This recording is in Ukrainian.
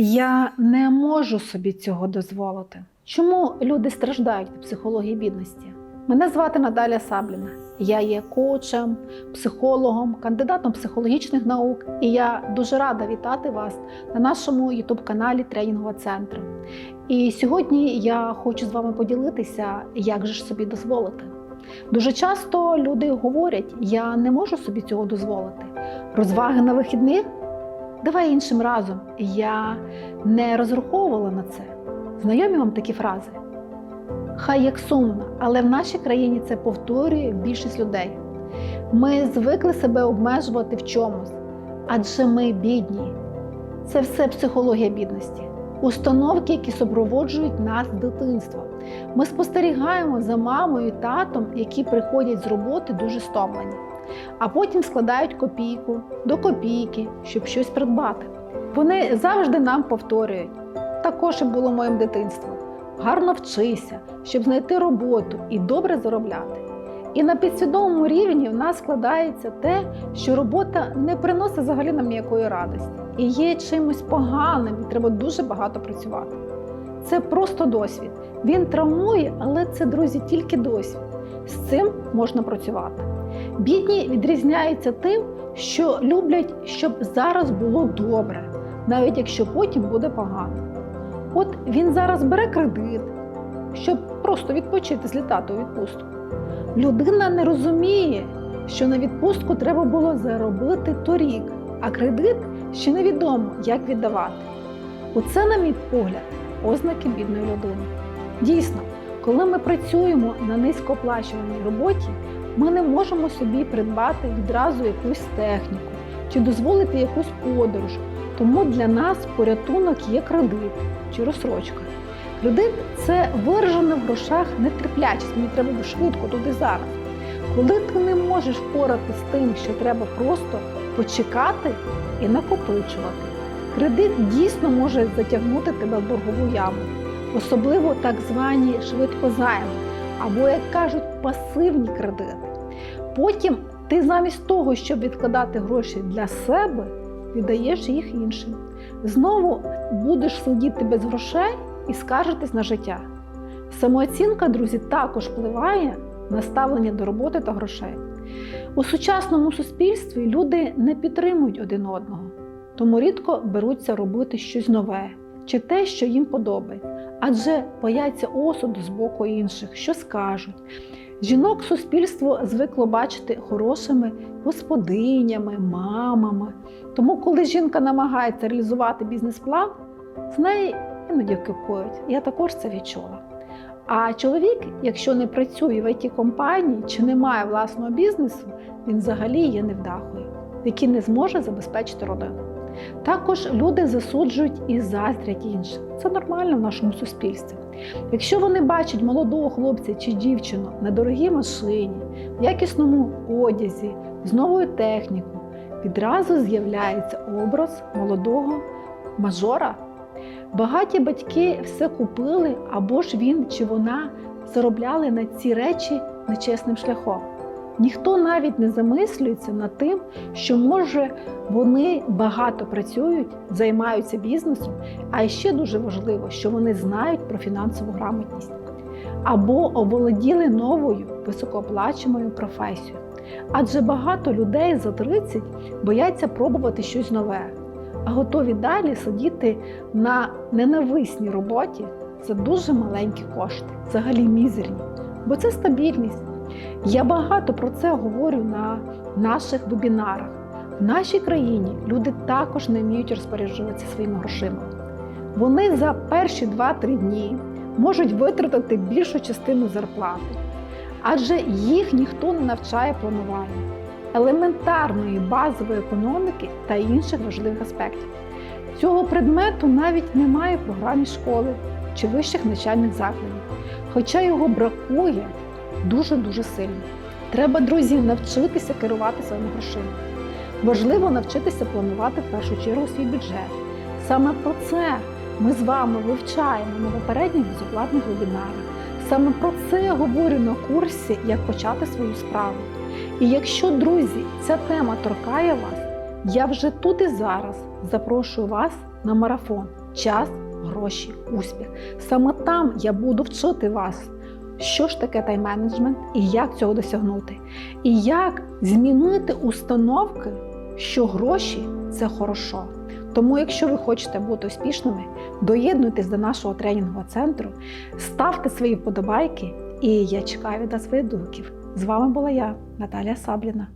Я не можу собі цього дозволити. Чому люди страждають від психології бідності? Мене звати Наталя Сабліна. Я є коучем, психологом, кандидатом психологічних наук, і я дуже рада вітати вас на нашому ютуб-каналі Тренінгова центру. І сьогодні я хочу з вами поділитися, як же ж собі дозволити. Дуже часто люди говорять: я не можу собі цього дозволити. Розваги на вихідних? Давай іншим разом. Я не розраховувала на це. Знайомі вам такі фрази? Хай як сумно, але в нашій країні це повторює більшість людей. Ми звикли себе обмежувати в чомусь, адже ми бідні. Це все психологія бідності, установки, які супроводжують нас з дитинства. Ми спостерігаємо за мамою і татом, які приходять з роботи дуже стомлені, а потім складають копійку до копійки, щоб щось придбати. Вони завжди нам повторюють. Також і було моїм дитинством. Гарно вчися, щоб знайти роботу і добре заробляти. І на підсвідомому рівні в нас складається те, що робота не приносить взагалі нам ніякої радості і є чимось поганим, і треба дуже багато працювати. Це просто досвід. Він травмує, але це, друзі, тільки досвід. З цим можна працювати. Бідні відрізняються тим, що люблять, щоб зараз було добре, навіть якщо потім буде погано. От він зараз бере кредит, щоб просто відпочити, злітати у відпустку. Людина не розуміє, що на відпустку треба було заробити торік, а кредит ще невідомо, як віддавати. Оце, на мій погляд, ознаки бідної людини. Дійсно, коли ми працюємо на низькооплачуваній роботі, ми не можемо собі придбати відразу якусь техніку чи дозволити якусь подорож. Тому для нас порятунок є кредит чи розсрочка. Кредит це виражена в грошах нетерплячість, мені треба швидко туди зараз. Коли ти не можеш впорати з тим, що треба просто почекати і накопичувати. Кредит дійсно може затягнути тебе в боргову яму, особливо так звані швидкозайми, або, як кажуть, пасивні кредити. Потім ти замість того, щоб відкладати гроші для себе, віддаєш їх іншим. Знову будеш сидіти без грошей і скаржитись на життя. Самооцінка, друзі, також впливає на ставлення до роботи та грошей. У сучасному суспільстві люди не підтримують один одного, тому рідко беруться робити щось нове чи те, що їм подобається, адже бояться осуду з боку інших, що скажуть. Жінок суспільство звикло бачити хорошими господинями, мамами. Тому, коли жінка намагається реалізувати бізнес-план, з неї іноді кипують. Я також це відчула. А чоловік, якщо не працює в it компанії чи не має власного бізнесу, він взагалі є невдахою, який не зможе забезпечити родину. Також люди засуджують і заздрять іншим. Це нормально в нашому суспільстві. Якщо вони бачать молодого хлопця чи дівчину на дорогій машині, в якісному одязі, з новою технікою, відразу з'являється образ молодого мажора. Багаті батьки все купили, або ж він чи вона заробляли на ці речі нечесним шляхом. Ніхто навіть не замислюється над тим, що може вони багато працюють, займаються бізнесом, а ще дуже важливо, що вони знають про фінансову грамотність або оволоділи новою високооплаченою професією. Адже багато людей за 30 бояться пробувати щось нове, а готові далі сидіти на ненависній роботі за дуже маленькі кошти, взагалі мізерні, бо це стабільність. Я багато про це говорю на наших вебінарах. В нашій країні люди також не вміють розпоряджуватися своїми грошима. Вони за перші 2-3 дні можуть витратити більшу частину зарплати, адже їх ніхто не навчає планування, елементарної базової економіки та інших важливих аспектів. Цього предмету навіть немає в програмі школи чи вищих навчальних закладів, хоча його бракує дуже-дуже сильно. Треба, друзі, навчитися керувати своїми грошима. Важливо навчитися планувати в першу чергу свій бюджет. Саме про це ми з вами вивчаємо на попередніх безоплатних вебінарах. Саме про це я говорю на курсі, як почати свою справу. І якщо, друзі, ця тема торкає вас, я вже тут і зараз запрошую вас на марафон час, гроші, успіх. Саме там я буду вчити вас, що ж таке тайм-менеджмент і як цього досягнути. І як змінити установки, що гроші це хорошо. Тому, якщо ви хочете бути успішними, доєднуйтесь до нашого тренінгового центру, ставте свої вподобайки, і я чекаю від вас відгуків. З вами була я, Наталія Сабліна.